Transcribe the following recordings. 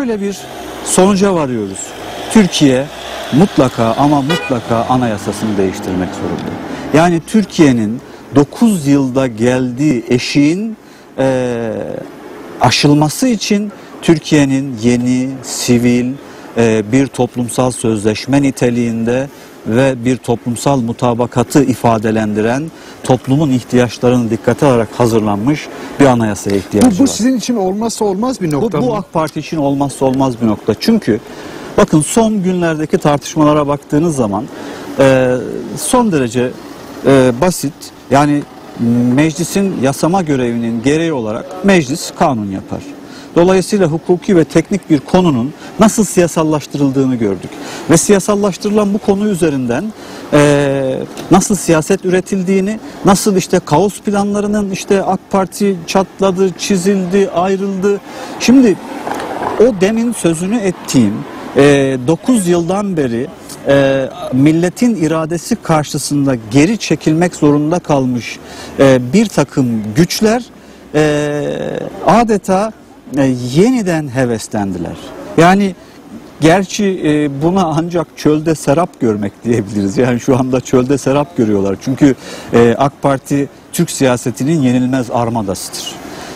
Böyle bir sonuca varıyoruz. Türkiye mutlaka ama mutlaka anayasasını değiştirmek zorunda. Yani Türkiye'nin 9 yılda geldiği eşiğin eee, aşılması için Türkiye'nin yeni, sivil bir toplumsal sözleşme niteliğinde ve bir toplumsal mutabakatı ifadelendiren toplumun ihtiyaçlarını dikkate alarak hazırlanmış bir anayasaya ihtiyacı Bu, bu var. sizin için olmazsa olmaz bir Bu, nokta bu mı? AK Parti için olmazsa olmaz bir nokta. Çünkü bakın son günlerdeki tartışmalara baktığınız zaman e, son derece e, basit. Yani meclisin yasama görevinin gereği olarak meclis kanun yapar. Dolayısıyla hukuki ve teknik bir konunun nasıl siyasallaştırıldığını gördük. Ve siyasallaştırılan bu konu üzerinden e, nasıl siyaset üretildiğini, nasıl işte kaos planlarının işte AK Parti çatladı, çizildi, ayrıldı. Şimdi o demin sözünü ettiğim 9 yıldan beri e, milletin iradesi karşısında geri çekilmek zorunda kalmış e, bir takım güçler e, adeta e, yeniden heveslendiler. Yani Gerçi e, buna ancak çölde serap görmek diyebiliriz. Yani şu anda çölde serap görüyorlar. Çünkü e, AK Parti Türk siyasetinin yenilmez armadasıdır.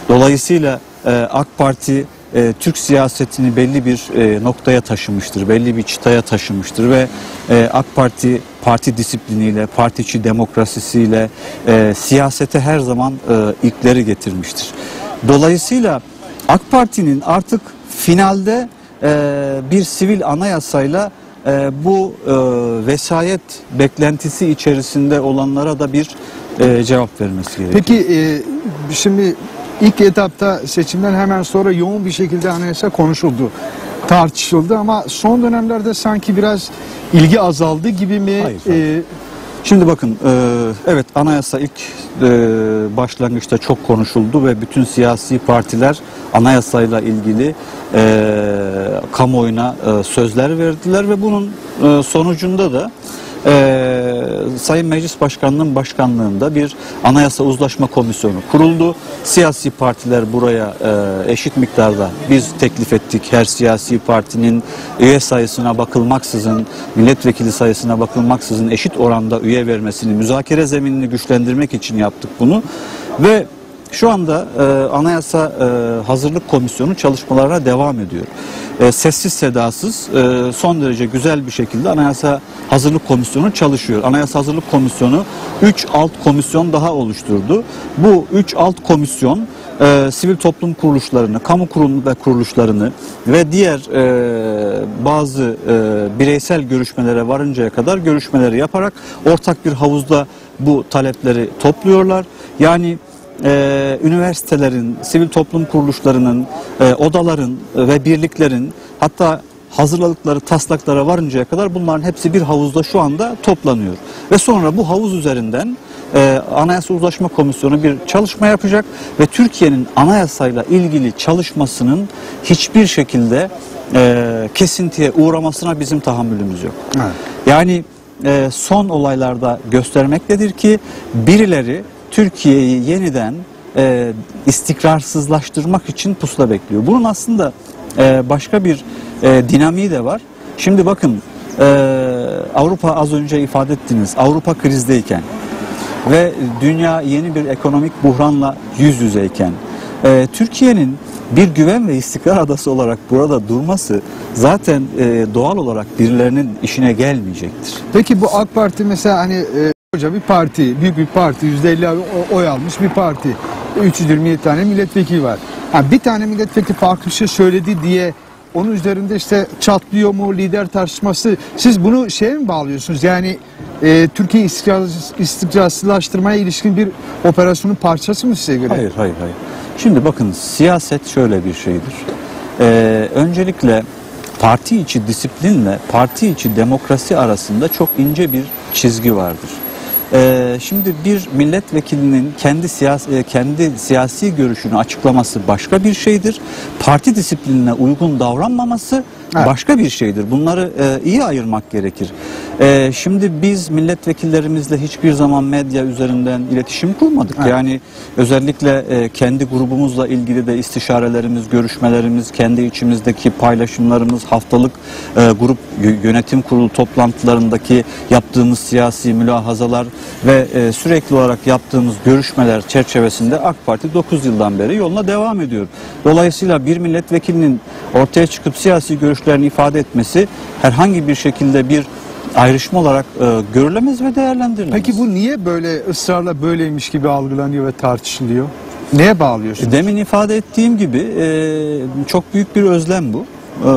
Dolayısıyla e, AK Parti e, Türk siyasetini belli bir e, noktaya taşımıştır, belli bir çıtaya taşımıştır ve e, AK Parti parti disipliniyle, parti içi demokrasisiyle e, siyasete her zaman e, ilkleri getirmiştir. Dolayısıyla AK Parti'nin artık finalde e, bir sivil anayasayla e, bu e, vesayet beklentisi içerisinde olanlara da bir e, cevap vermesi gerekiyor. Peki e, şimdi ilk etapta seçimden hemen sonra yoğun bir şekilde anayasa konuşuldu, tartışıldı ama son dönemlerde sanki biraz ilgi azaldı gibi mi? Hayır, hayır. E, Şimdi bakın e, evet anayasa ilk e, başlangıçta çok konuşuldu ve bütün siyasi partiler anayasayla ilgili e, kamuoyuna sözler verdiler ve bunun sonucunda da Sayın Meclis Başkanı'nın başkanlığında bir anayasa uzlaşma komisyonu kuruldu. Siyasi partiler buraya e, eşit miktarda biz teklif ettik. Her siyasi partinin üye sayısına bakılmaksızın, milletvekili sayısına bakılmaksızın eşit oranda üye vermesini, müzakere zeminini güçlendirmek için yaptık bunu. Ve şu anda e, Anayasa e, Hazırlık Komisyonu çalışmalarına devam ediyor. E, sessiz sedasız e, son derece güzel bir şekilde Anayasa Hazırlık Komisyonu çalışıyor. Anayasa Hazırlık Komisyonu 3 alt komisyon daha oluşturdu. Bu 3 alt komisyon e, sivil toplum kuruluşlarını, kamu kurum ve kuruluşlarını ve diğer e, bazı e, bireysel görüşmelere varıncaya kadar görüşmeleri yaparak ortak bir havuzda bu talepleri topluyorlar. Yani e, üniversitelerin, sivil toplum kuruluşlarının, e, odaların ve birliklerin hatta hazırladıkları taslaklara varıncaya kadar bunların hepsi bir havuzda şu anda toplanıyor. Ve sonra bu havuz üzerinden e, Anayasa Uzlaşma Komisyonu bir çalışma yapacak ve Türkiye'nin anayasayla ilgili çalışmasının hiçbir şekilde e, kesintiye uğramasına bizim tahammülümüz yok. Evet. Yani e, son olaylarda göstermektedir ki birileri Türkiye'yi yeniden e, istikrarsızlaştırmak için pusula bekliyor. Bunun aslında e, başka bir e, dinamiği de var. Şimdi bakın e, Avrupa az önce ifade ettiniz. Avrupa krizdeyken ve dünya yeni bir ekonomik buhranla yüz yüzeyken e, Türkiye'nin bir güven ve istikrar adası olarak burada durması zaten e, doğal olarak birilerinin işine gelmeyecektir. Peki bu AK Parti mesela hani e, koca bir parti, büyük bir parti, %50 o- oy almış bir parti. 327 tane milletvekili var. Ha, bir tane milletvekili farklı bir şey söyledi diye onun üzerinde işte çatlıyor mu lider tartışması. Siz bunu şeye mi bağlıyorsunuz? Yani e, Türkiye istikrar, istikrarsızlaştırmaya ilişkin bir operasyonun parçası mı size göre? Hayır, hayır, hayır. Şimdi bakın siyaset şöyle bir şeydir. Ee, öncelikle parti içi disiplinle parti içi demokrasi arasında çok ince bir çizgi vardır. Ee, şimdi bir milletvekilinin kendi siyasi, e, kendi siyasi görüşünü açıklaması başka bir şeydir. Parti disiplinine uygun davranmaması Evet. başka bir şeydir. Bunları e, iyi ayırmak gerekir. E, şimdi biz milletvekillerimizle hiçbir zaman medya üzerinden iletişim kurmadık. Evet. Yani özellikle e, kendi grubumuzla ilgili de istişarelerimiz, görüşmelerimiz, kendi içimizdeki paylaşımlarımız, haftalık e, grup yönetim kurulu toplantılarındaki yaptığımız siyasi mülahazalar ve e, sürekli olarak yaptığımız görüşmeler çerçevesinde AK Parti 9 yıldan beri yoluna devam ediyor. Dolayısıyla bir milletvekilinin ortaya çıkıp siyasi görüşlerini ifade etmesi herhangi bir şekilde bir ayrışma olarak e, görülemez ve değerlendirilemez. Peki bu niye böyle ısrarla böyleymiş gibi algılanıyor ve tartışılıyor? Neye bağlıyorsunuz? Demin ifade ettiğim gibi e, çok büyük bir özlem bu. E,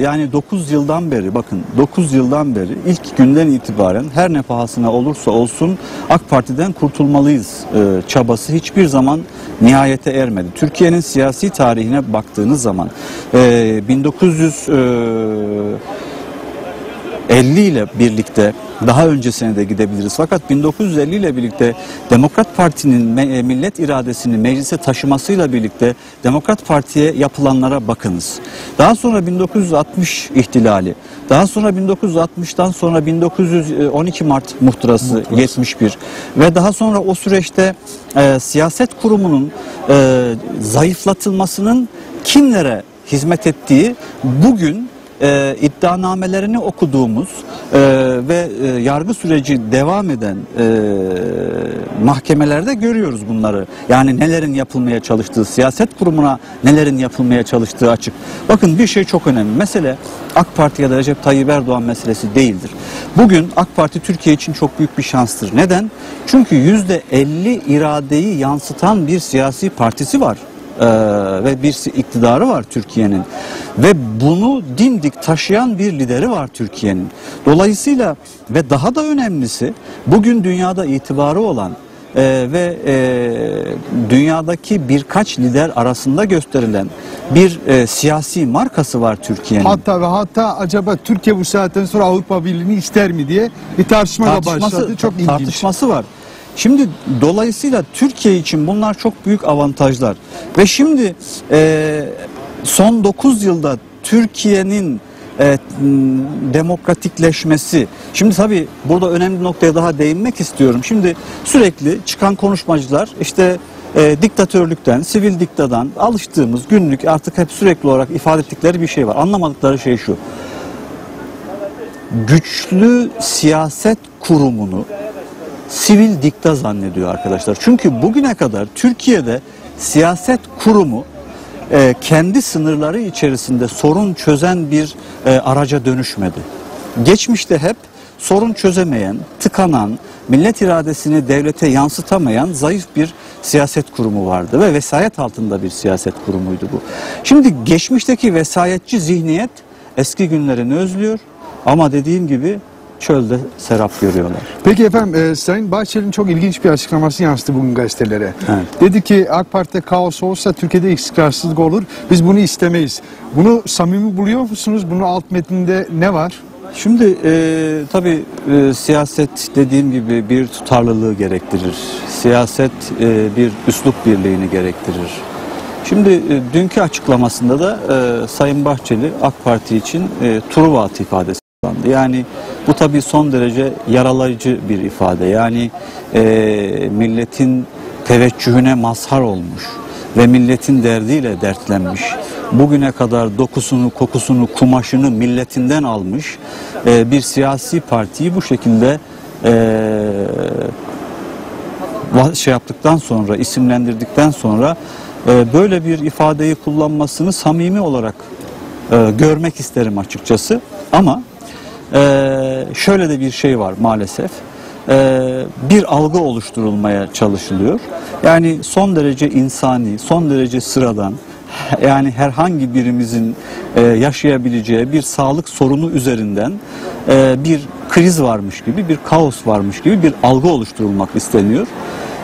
yani 9 yıldan beri bakın 9 yıldan beri ilk günden itibaren her ne pahasına olursa olsun AK Parti'den kurtulmalıyız e, çabası hiçbir zaman nihayete ermedi. Türkiye'nin siyasi tarihine baktığınız zaman e, 1900 e, 50 ile birlikte daha öncesine de gidebiliriz. Fakat 1950 ile birlikte Demokrat Parti'nin e, millet iradesini meclise taşımasıyla birlikte Demokrat Parti'ye yapılanlara bakınız. Daha sonra 1960 ihtilali, daha sonra 1960'tan sonra 1912 Mart muhtırası 71 ve daha sonra o süreçte e, siyaset kurumunun e, zayıflatılmasının kimlere hizmet ettiği bugün e, iddianamelerini okuduğumuz e, ve e, yargı süreci devam eden e, mahkemelerde görüyoruz bunları. Yani nelerin yapılmaya çalıştığı, siyaset kurumuna nelerin yapılmaya çalıştığı açık. Bakın bir şey çok önemli. Mesele AK Parti ya da Recep Tayyip Erdoğan meselesi değildir. Bugün AK Parti Türkiye için çok büyük bir şanstır. Neden? Çünkü yüzde 50 iradeyi yansıtan bir siyasi partisi var. Ee, ve bir iktidarı var Türkiye'nin ve bunu dimdik taşıyan bir lideri var Türkiye'nin. Dolayısıyla ve daha da önemlisi bugün dünyada itibarı olan e, ve e, dünyadaki birkaç lider arasında gösterilen bir e, siyasi markası var Türkiye'nin. Hatta ve hatta acaba Türkiye bu saatten sonra Avrupa Birliği'ni ister mi diye bir tartışma da başladı. Çok ilginç. tartışması var. Şimdi dolayısıyla Türkiye için bunlar çok büyük avantajlar. Ve şimdi e, son 9 yılda Türkiye'nin e, demokratikleşmesi. Şimdi tabii burada önemli noktaya daha değinmek istiyorum. Şimdi sürekli çıkan konuşmacılar işte e, diktatörlükten, sivil diktadan alıştığımız günlük artık hep sürekli olarak ifade ettikleri bir şey var. Anlamadıkları şey şu. Güçlü siyaset kurumunu sivil dikta zannediyor arkadaşlar. Çünkü bugüne kadar Türkiye'de siyaset kurumu e, kendi sınırları içerisinde sorun çözen bir e, araca dönüşmedi. Geçmişte hep sorun çözemeyen, tıkanan, millet iradesini devlete yansıtamayan zayıf bir siyaset kurumu vardı ve vesayet altında bir siyaset kurumuydu bu. Şimdi geçmişteki vesayetçi zihniyet eski günlerini özlüyor ama dediğim gibi çölde serap görüyorlar. Peki efendim e, Sayın Bahçeli'nin çok ilginç bir açıklaması yansıdı bugün gazetelere. Evet. Dedi ki AK Parti'de kaos olsa Türkiye'de istikrarsızlık olur. Biz bunu istemeyiz. Bunu samimi buluyor musunuz? Bunun alt metninde ne var? Şimdi e, tabii e, siyaset dediğim gibi bir tutarlılığı gerektirir. Siyaset e, bir üslup birliğini gerektirir. Şimdi e, dünkü açıklamasında da e, Sayın Bahçeli AK Parti için e, Truva atı ifadesi kullandı. Yani bu tabii son derece yaralayıcı bir ifade. Yani e, milletin teveccühüne mazhar olmuş ve milletin derdiyle dertlenmiş. Bugüne kadar dokusunu, kokusunu, kumaşını milletinden almış e, bir siyasi partiyi bu şekilde e, şey yaptıktan sonra, isimlendirdikten sonra e, böyle bir ifadeyi kullanmasını samimi olarak e, görmek isterim açıkçası. Ama e, şöyle de bir şey var maalesef. E, bir algı oluşturulmaya çalışılıyor. Yani son derece insani, son derece sıradan, yani herhangi birimizin e, yaşayabileceği bir sağlık sorunu üzerinden e, bir kriz varmış gibi, bir kaos varmış gibi bir algı oluşturulmak isteniyor.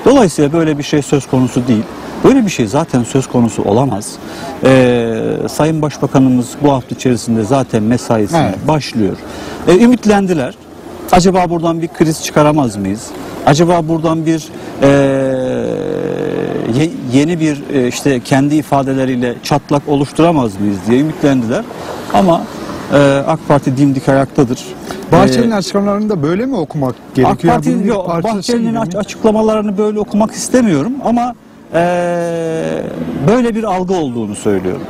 Dolayısıyla böyle bir şey söz konusu değil. Böyle bir şey zaten söz konusu olamaz. Ee, Sayın Başbakanımız bu hafta içerisinde zaten mesaisine Evet. başlıyor. Ee, ümitlendiler. Acaba buradan bir kriz çıkaramaz mıyız? Acaba buradan bir ee, ye- yeni bir ee, işte kendi ifadeleriyle çatlak oluşturamaz mıyız diye ümitlendiler. Ama e, AK Parti dimdik ayaktadır. Bahçeli'nin E, açıklamalarını da böyle mi okumak AK gerekiyor? Bunun Parti yok, Bahçeli'nin açıklamalarını böyle okumak istemiyorum ama e, böyle bir algı olduğunu söylüyorum.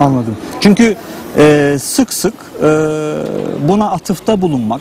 Anladım. Çünkü e, sık sık e, buna atıfta bulunmak,